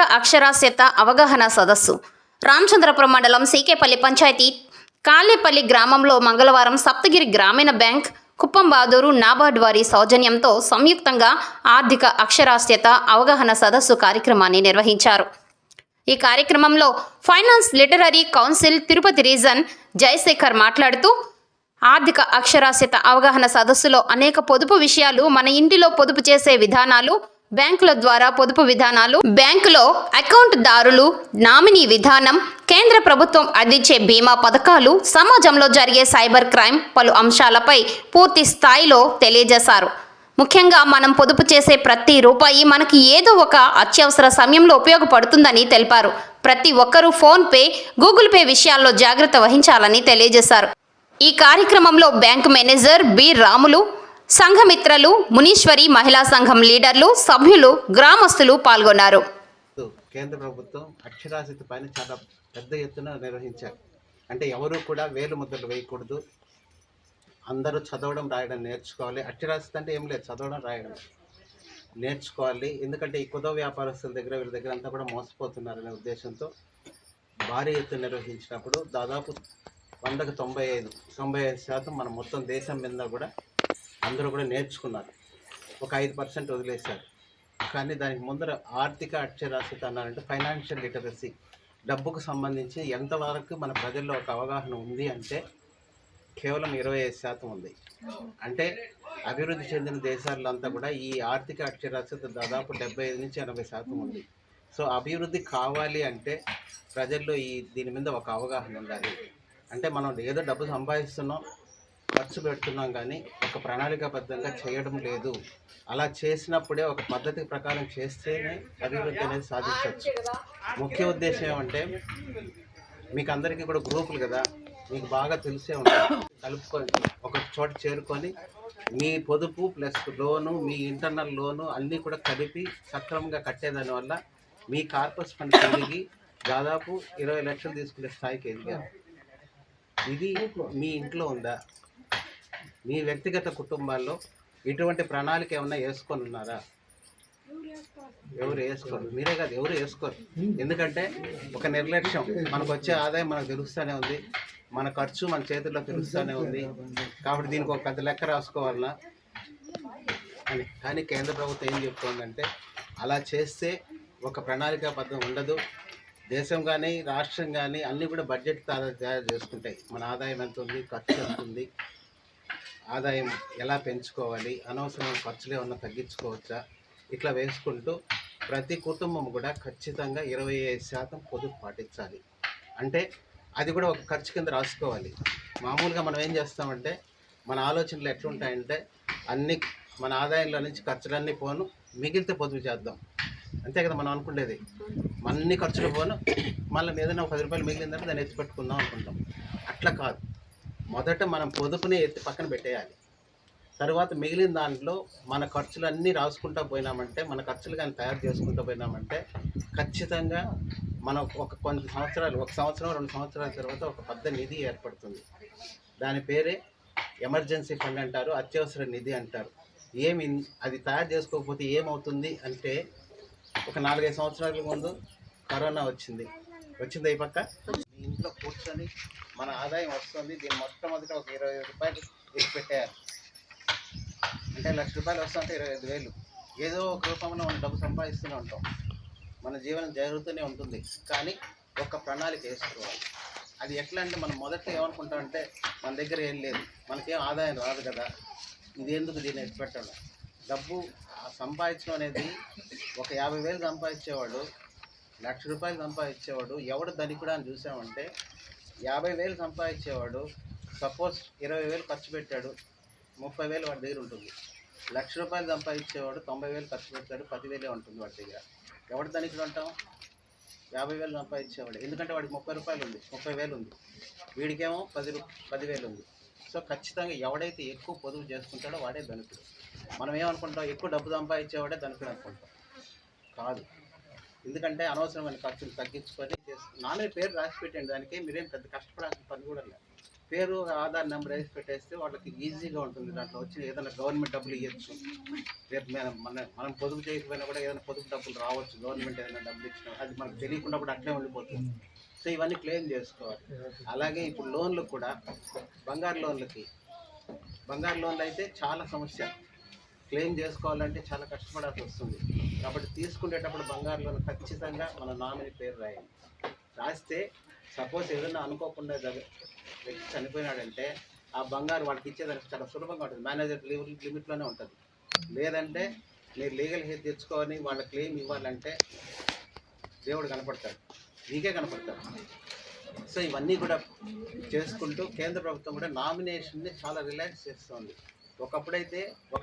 అక్షరాస్యత అవగాహన సదస్సు. రామచంద్రపురం మండలం సీకేపల్లి పంచాయతీ కాలేపల్లి గ్రామంలో మంగళవారం సప్తగిరి గ్రామీణ బ్యాంక్ కుప్పంబాదూరు నాబార్డ్ వారి సౌజన్యంతో సంయుక్తంగా ఆర్థిక అక్షరాస్యత అవగాహన సదస్సు కార్యక్రమాన్ని నిర్వహించారు. ఈ కార్యక్రమంలో finance literary council Tirupati region Jayasekhar మాట్లాడుతూ ఆర్థిక అక్షరాస్యత అవగాహన సదస్సులో అనేక పొదుపు విషయాలు మన ఇంటిలో పొదుపు చేసే విధానాలు బ్యాంకుల ద్వారా పొదుపు విధానాలు బ్యాంకులో అకౌంట్ దారులు నామినీ విధానం కేంద్ర ప్రభుత్వం అందించే బీమా పథకాలు సమాజంలో జరిగే సైబర్ క్రైమ్ పలు అంశాలపై పూర్తి స్థాయిలో తెలియజేశారు. ముఖ్యంగా మనం పొదుపు చేసే ప్రతి రూపాయి మనకి ఏదో ఒక అత్యవసర సమయంలో ఉపయోగపడుతుందని తెలిపారు. ప్రతి ఒక్కరూ ఫోన్పే గూగుల్ పే విషయాల్లో జాగ్రత్త వహించాలని తెలియజేశారు. ఈ కార్యక్రమంలో బ్యాంకు మేనేజర్ బి రాములు సంఘమిత్రలు మునీశ్వరి మహిళా సంఘం లీడర్లు సభ్యులు గ్రామస్తులు పాల్గొన్నారు. కేంద్ర ప్రభుత్వం అక్షరాస్యత పైన చాలా పెద్ద ఎత్తున నిర్వహించారు. అంటే ఎవరు కూడా వేలు ముద్రలు వేయకూడదు. అందరూ చదవడం రాయడం నేర్చుకోవాలి. అక్షరాస్యత అంటే ఏం లేదు చదవడం రాయడం. నేర్చుకోవాలి. ఎందుకంటే ఈ కుదో వ్యాపారస్తుల దగ్గర వీళ్ళ దగ్గర అంతా కూడా మోసపోతున్నారనే ఉద్దేశంతో భారీ ఎత్తున నిర్వహించినప్పుడు దాదాపు వందకు తొంభై ఐదు తొంభై ఐదు శాతం మన మొత్తం దేశం మీద కూడా అందరూ కూడా నేర్చుకున్నారు. ఒక ఐదు పర్సెంట్ వదిలేశారు. కానీ దానికి ముందర ఆర్థిక అక్షరాస్యత అన్నారంటే ఫైనాన్షియల్ లిటరసీ. డబ్బుకు సంబంధించి ఎంతవరకు మన ప్రజల్లో ఒక అవగాహన ఉంది అంటే కేవలం ఇరవై ఐదు శాతం ఉంది. అంటే అభివృద్ధి చెందిన దేశాల్లో అంతా కూడా ఈ ఆర్థిక అక్షరాస్యత దాదాపు డెబ్బై ఐదు నుంచి ఎనభై శాతం ఉంది. సో అభివృద్ధి కావాలి అంటే ప్రజల్లో ఈ దీని మీద ఒక అవగాహన ఉండాలి. అంటే మనం ఏదో డబ్బు సంపాదిస్తున్నాం ఖర్చు పెడుతున్నాం కానీ ఒక ప్రణాళికాబద్ధంగా చేయడం లేదు. అలా చేసినప్పుడే ఒక పద్ధతి ప్రకారం చేస్తేనే అభివృద్ధి అనేది సాధించవచ్చు. ముఖ్య ఉద్దేశం ఏమంటే మీకు అందరికీ కూడా గ్రూపులు కదా మీకు బాగా తెలిసే ఉంటుంది కలుపుకొని ఒక చోట చేరుకొని మీ పొదుపు ప్లస్ లోను మీ ఇంటర్నల్ లోను అన్నీ కూడా కలిపి సక్రమంగా కట్టేదాని వల్ల మీ కార్పస్ ఫండ్ పెరిగి దాదాపు ఇరవై లక్షలు తీసుకునే స్థాయికి ఎదిగారు ఇది మీ ఇంట్లో ఉందా? మీ వ్యక్తిగత కుటుంబాల్లో ఇటువంటి ప్రణాళిక ఏమన్నా వేసుకొని ఉన్నారా? ఎవరు వేసుకోరు. మీరే కాదు ఎవరు వేసుకోరు. ఎందుకంటే ఒక నిర్లక్ష్యం. మనకు వచ్చే ఆదాయం మనకు తెలుస్తూనే ఉంది. మన ఖర్చు మన చేతుల్లో తెలుస్తూనే ఉంది. కాబట్టి దీనికి ఒక పెద్ద లెక్క రాసుకోవాలన్నా అని. కానీ కేంద్ర ప్రభుత్వం ఏం చెప్తుందంటే అలా చేస్తే ఒక ప్రణాళికాబద్ధం ఉండదు. దేశం కానీ రాష్ట్రం కానీ అన్నీ కూడా బడ్జెట్ తయారు చేసుకుంటాయి. మన ఆదాయం ఎంత ఉంది ఖర్చు ఎంత ఉంది ఆదాయం ఎలా పెంచుకోవాలి అనవసరమైన ఖర్చులు ఏమన్నా తగ్గించుకోవచ్చా? ఇట్లా వేసుకుంటూ ప్రతి కుటుంబం కూడా ఖచ్చితంగా ఇరవై ఐదు శాతం పొదుపు పాటించాలి. అంటే అది కూడా ఒక ఖర్చు కింద రాసుకోవాలి. మామూలుగా మనం ఏం చేస్తామంటే మన ఆలోచనలు ఎట్లుంటాయంటే అన్ని మన ఆదాయంలో నుంచి ఖర్చులన్నీ పోను మిగిలితే పొదుపు చేద్దాం. అంతే కదా మనం అనుకునేది అన్ని ఖర్చులు పోను మళ్ళీ ఏదైనా ఒక పది రూపాయలు మిగిలిందంటే దాన్ని ఎత్తి పెట్టుకుందాం అనుకుంటాం. అట్లా కాదు. మొదట మనం పొదుపునే ఎత్తి పక్కన పెట్టేయాలి. తర్వాత మిగిలిన దాంట్లో మన ఖర్చులన్నీ రాసుకుంటూ పోయినామంటే మన ఖర్చులు కానీ తయారు చేసుకుంటూ పోయినామంటే ఖచ్చితంగా మనం ఒక కొన్ని సంవత్సరాలు ఒక సంవత్సరం రెండు సంవత్సరాల తర్వాత ఒక పెద్ద నిధి ఏర్పడుతుంది. దాని పేరే ఎమర్జెన్సీ ఫండ్ అంటారు అత్యవసర నిధి అంటారు. ఏమి అది తయారు చేసుకోకపోతే ఏమవుతుంది అంటే ఒక నాలుగైదు సంవత్సరాల ముందు కరోనా వచ్చింది. వచ్చింది ఈ పక్క? ఇంట్లో కూర్చొని మన ఆదాయం వస్తుంది. దీన్ని మొట్టమొదట ఒక ఇరవై ఐదు రూపాయలు ఎత్తి పెట్టారు. అంటే లక్ష రూపాయలు వస్తుంటే ఇరవై ఐదు వేలు. ఏదో ఒక రూపంలో మనం డబ్బు సంపాదిస్తూనే ఉంటాం. మన జీవనం జరుగుతూనే ఉంటుంది. కానీ ఒక ప్రణాళిక వేసుకోవాలి. అది ఎట్లా అంటే మనం మొదట ఏమనుకుంటామంటే మన దగ్గర ఏం లేదు. మనకేం ఆదాయం రాదు కదా. ఇది ఎందుకు దీన్ని ఎత్తిపెట్టడం డబ్బు సంపాదించడం అనేది ఒక యాభై వేలు సంపాదించేవాడు లక్ష రూపాయలు సంపాదించేవాడు ఎవడు ధనికుడు అని చూసామంటే యాభై వేలు సంపాదించేవాడు సపోజ్ ఇరవై వేలు ఖర్చు పెట్టాడు ముప్పై వేలు వాడి దగ్గర ఉంటుంది. లక్ష రూపాయలు సంపాదించేవాడు తొంభై వేలు ఖర్చు పెడతాడు పదివేలే ఉంటుంది వాడి దగ్గర. ఎవడు ధనికుడు అంటాం? యాభై వేలు సంపాదించేవాడు. ఎందుకంటే వాడికి ముప్పై రూపాయలు ఉంది ముప్పై వేలు ఉంది. వీడికేమో పది రూ పదివేలు ఉంది. సో ఖచ్చితంగా ఎవడైతే ఎక్కువ పొదుపు చేసుకుంటాడో వాడే ధనికుడు. మనం ఏమనుకుంటాం ఎక్కువ డబ్బు సంపాదించేవాడే ధనికుడు అనుకుంటాం. కాదు. ఎందుకంటే అనవసరమైన ఖర్చులు తగ్గించుకొని చేస్తాను నానే పేరు రాసి పెట్టండి దానికి మీరేం పెద్ద కష్టపడాల్సిన పని కూడా లేదు. పేరు ఆధార్ నెంబర్ వేసి పెట్టేస్తే వాళ్ళకి ఈజీగా ఉంటుంది దాంట్లో వచ్చి ఏదైనా గవర్నమెంట్ డబ్బులు ఇవ్వచ్చు రేపు మనం మన మనం పొదుపు చేయకపోయినా కూడా ఏదైనా పొదుపు డబ్బులు రావచ్చు గవర్నమెంట్ ఏదైనా డబ్బులు ఇచ్చినా అది మనకు తెలియకుండా కూడా అట్లే ఉండిపోతుంది. సో ఇవన్నీ క్లెయిమ్ చేసుకోవాలి. అలాగే ఇప్పుడు లోన్లు కూడా బంగారు లోన్లకి బంగారు లోన్లు అయితే చాలా సమస్య. క్లెయిమ్ చేసుకోవాలంటే చాలా కష్టపడాల్సి వస్తుంది. కాబట్టి తీసుకునేటప్పుడు బంగారులో ఖచ్చితంగా మన నామినీ పేరు రాయాలి. రాస్తే సపోజ్ ఏదైనా అనుకోకుండా వ్యక్తి చనిపోయినాడంటే ఆ బంగారు వాళ్ళకి ఇచ్చేదానికి చాలా సులభంగా ఉంటుంది. మేనేజర్ లిమిట్ లిమిట్లోనే ఉంటుంది. లేదంటే మీరు లీగల్ హెల్త్ తెచ్చుకొని వాళ్ళ క్లెయిమ్ ఇవ్వాలంటే దేవుడు కనపడతాడు. నీకే కనపడతాడు. సో ఇవన్నీ కూడా చేసుకుంటూ కేంద్ర ప్రభుత్వం కూడా నామినేషన్ని చాలా రిలాక్స్ చేస్తుంది. ఒకప్పుడైతే ఒక